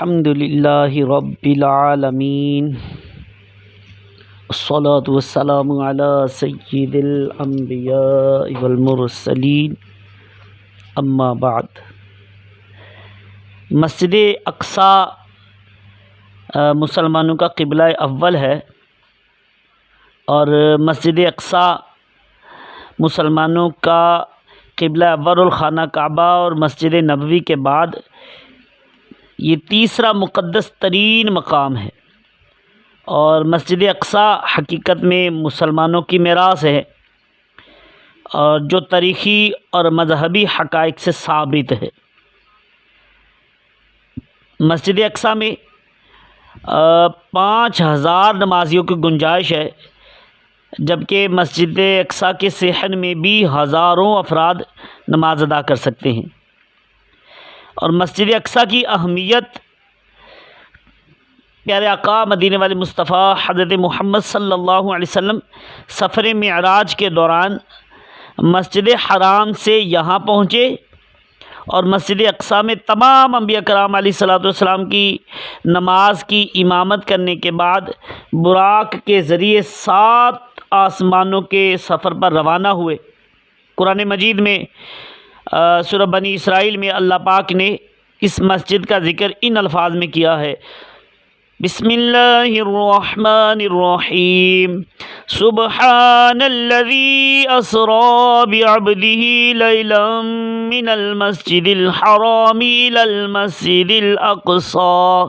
الحمد للہ رب العالمین الصلاة والسلام على سید الانبیاء والمرسلین اما بعد. مسجد اقصا مسلمانوں کا قبلہ اول ہے اور مسجد اقصا مسلمانوں کا قبلہ اول الخانہ کعبہ اور مسجد نبوی کے بعد یہ تیسرا مقدس ترین مقام ہے۔ اور مسجد اقصا حقیقت میں مسلمانوں کی میراث ہے۔ اور جو تاریخی اور مذہبی حقائق سے ثابت ہے۔ مسجد اقصا میں پانچ ہزار نمازیوں کی گنجائش ہے۔ جبکہ مسجد اقصا کے صحن میں بھی ہزاروں افراد نماز ادا کر سکتے ہیں۔ اور مسجد اقصا کی اہمیت، پیارے آقا مدینہ والے مصطفیٰ حضرت محمد صلی اللہ علیہ وسلم سفر معراج کے دوران مسجد حرام سے یہاں پہنچے اور مسجد اقصا میں تمام انبیاء کرام علیہ صلاۃ والسلام کی نماز کی امامت کرنے کے بعد براق کے ذریعے سات آسمانوں کے سفر پر روانہ ہوئے۔ قرآن مجید میں سورہ بنی اسرائیل میں اللہ پاک نے اس مسجد کا ذکر ان الفاظ میں کیا ہے۔ بسم اللہ الرحمن الرحیم سبحان الذي اسرا بعبده ليلا من المسجد الحرام إلى المسجد الاقصى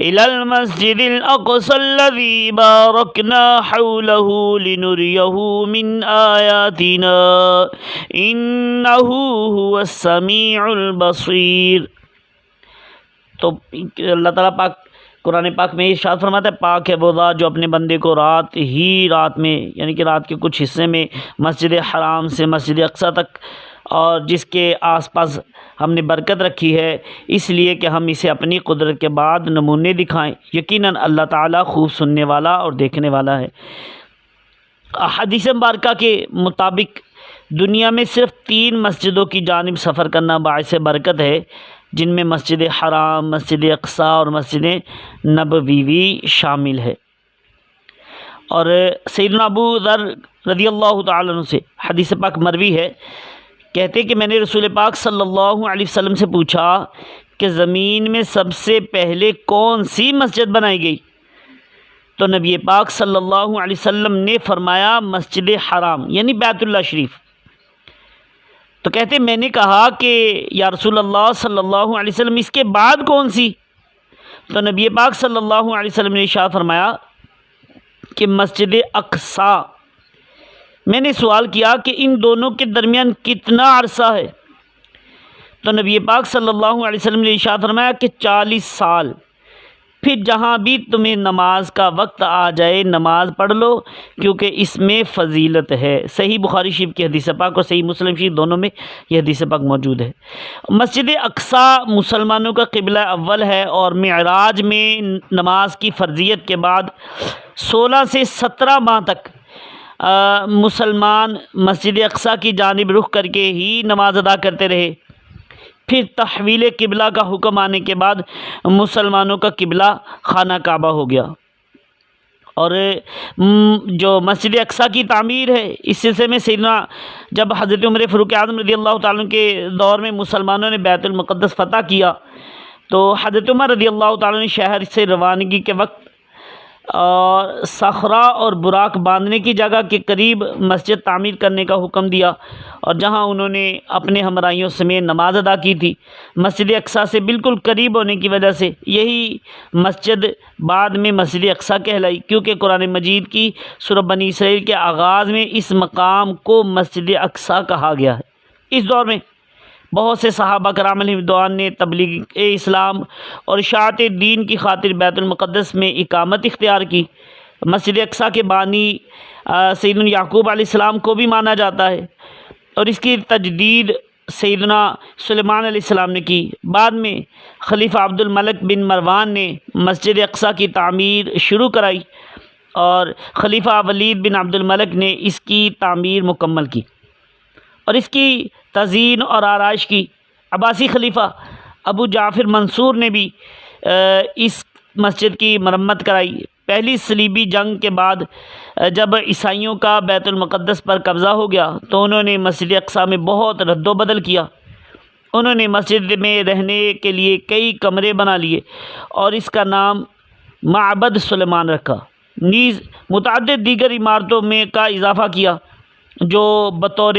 إلى المسجد الاقصى الذي باركنا حوله لنريه من آياتنا انه هو السميع البصير اللہ تعالیٰ پاک قرآن پاک میں ارشاد فرماتا ہے، پاک ہے وہ ذات جو اپنے بندے کو رات ہی رات میں یعنی کہ رات کے کچھ حصے میں مسجد حرام سے مسجد اقصا تک، اور جس کے آس پاس ہم نے برکت رکھی ہے، اس لیے کہ ہم اسے اپنی قدرت کے بعد نمونے دکھائیں۔ یقیناً اللہ تعالیٰ خوب سننے والا اور دیکھنے والا ہے۔ حدیث مبارکہ کے مطابق دنیا میں صرف تین مسجدوں کی جانب سفر کرنا باعث برکت ہے۔ جن میں مسجد حرام، مسجد اقصا اور مسجد نبوی شامل ہے۔ اور سیدنا ابو ذر رضی اللہ تعالیٰ عنہ سے حدیث پاک مروی ہے، کہتے کہ میں نے رسول پاک صلی اللہ علیہ وسلم سے پوچھا کہ زمین میں سب سے پہلے کون سی مسجد بنائی گئی؟ تو نبی پاک صلی اللہ علیہ وسلم نے فرمایا مسجد حرام یعنی بیت اللہ شریف۔ تو کہتے میں نے کہا کہ یا رسول اللہ صلی اللہ علیہ وسلم، اس کے بعد کون سی؟ تو نبی پاک صلی اللہ علیہ وسلم نے اشاع فرمایا کہ مسجد اقصا میں نے سوال کیا کہ ان دونوں کے درمیان کتنا عرصہ ہے؟ تو نبی پاک صلی اللہ علیہ وسلم نے اشاع فرمایا کہ چالیس سال۔ پھر جہاں بھی تمہیں نماز کا وقت آ جائے نماز پڑھ لو، کیونکہ اس میں فضیلت ہے۔ صحیح بخاری شریف کی حدیث پاک اور صحیح مسلم شریف دونوں میں یہ حدیث پاک موجود ہے۔ مسجد اقصا مسلمانوں کا قبلہ اول ہے اور معراج میں نماز کی فرضیت کے بعد سولہ سے سترہ ماہ تک مسلمان مسجد اقصا کی جانب رخ کر کے ہی نماز ادا کرتے رہے۔ پھر تحویل قبلہ کا حکم آنے کے بعد مسلمانوں کا قبلہ خانہ کعبہ ہو گیا۔ اور جو مسجد اقصا کی تعمیر ہے، اس سلسلے میں سیدنا جب حضرت عمر فروق اعظم رضی اللہ تعالیٰ کے دور میں مسلمانوں نے بیت المقدس فتح کیا، تو حضرت عمر رضی اللہ تعالیٰ نے شہر سے روانگی کے وقت اور صخرہ اور براق باندھنے کی جگہ کے قریب مسجد تعمیر کرنے کا حکم دیا اور جہاں انہوں نے اپنے ہمراہیوں سمیت نماز ادا کی تھی۔ مسجد اقصا سے بالکل قریب ہونے کی وجہ سے یہی مسجد بعد میں مسجد اقصا کہلائی، کیونکہ قرآن مجید کی سورہ بنی اسرائیل کے آغاز میں اس مقام کو مسجد اقصا کہا گیا ہے۔ اس دور میں بہت سے صحابہ کرام علیہ دعان نے تبلیغ اسلام اور اشاعت دین کی خاطر بیت المقدس میں اقامت اختیار کی۔ مسجد اقصا کے بانی سید یعقوب علیہ السلام کو بھی مانا جاتا ہے۔ اور اس کی تجدید سیدنا سلیمان علیہ السلام نے کی۔ بعد میں خلیفہ عبد الملک بن مروان نے مسجد اقصا کی تعمیر شروع کرائی اور خلیفہ ولید بن عبد الملک نے اس کی تعمیر مکمل کی۔ اور اس کی تزئین اور آرائش کی۔ عباسی خلیفہ ابو جعفر منصور نے بھی اس مسجد کی مرمت کرائی۔ پہلی صلیبی جنگ کے بعد جب عیسائیوں کا بیت المقدس پر قبضہ ہو گیا، تو انہوں نے مسجد اقصیٰ میں بہت رد و بدل کیا۔ انہوں نے مسجد میں رہنے کے لیے کئی کمرے بنا لیے اور اس کا نام معبد سلیمان رکھا۔ نیز متعدد دیگر عمارتوں میں کا اضافہ کیا۔ جو بطور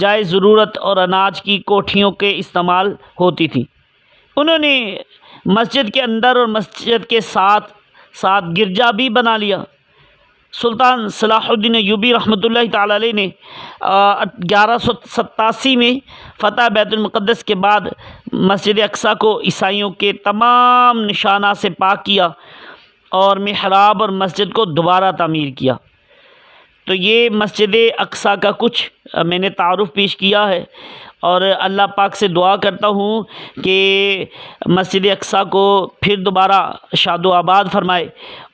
جائے ضرورت اور اناج کی کوٹھیوں کے استعمال ہوتی تھیں انہوں نے مسجد کے اندر اور مسجد کے ساتھ ساتھ گرجا بھی بنا لیا۔ سلطان صلاح الدین یوبی رحمۃ اللہ تعالیٰ علیہ نے گیارہ سو ستاسی میں فتح بیت المقدس کے بعد مسجد اقصیٰ کو عیسائیوں کے تمام نشانات سے پاک کیا اور محراب اور مسجد کو دوبارہ تعمیر کیا۔ تو یہ مسجد اقصیٰ کا کچھ میں نے تعارف پیش کیا ہے۔ اور اللہ پاک سے دعا کرتا ہوں کہ مسجد اقصیٰ کو پھر دوبارہ شاد و آباد فرمائے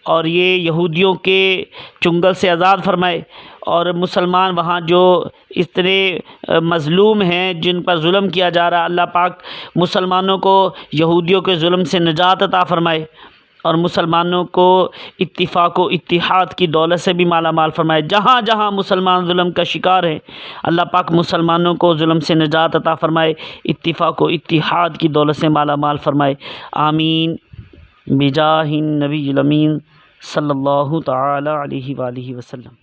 اور یہ یہودیوں کے چنگل سے آزاد فرمائے۔ اور مسلمان وہاں جو اتنے مظلوم ہیں جن پر ظلم کیا جا رہا، اللہ پاک مسلمانوں کو یہودیوں کے ظلم سے نجات عطا فرمائے۔ اور مسلمانوں کو اتفاق و اتحاد کی دولت سے بھی مالا مال فرمائے۔ جہاں جہاں مسلمان ظلم کا شکار ہیں، اللہ پاک مسلمانوں کو ظلم سے نجات عطا فرمائے، اتفاق و اتحاد کی دولت سے مالا مال فرمائے۔ آمین۔ بجاہ نبی الامین صلی اللہ تعالی علیہ وآلہ وسلم۔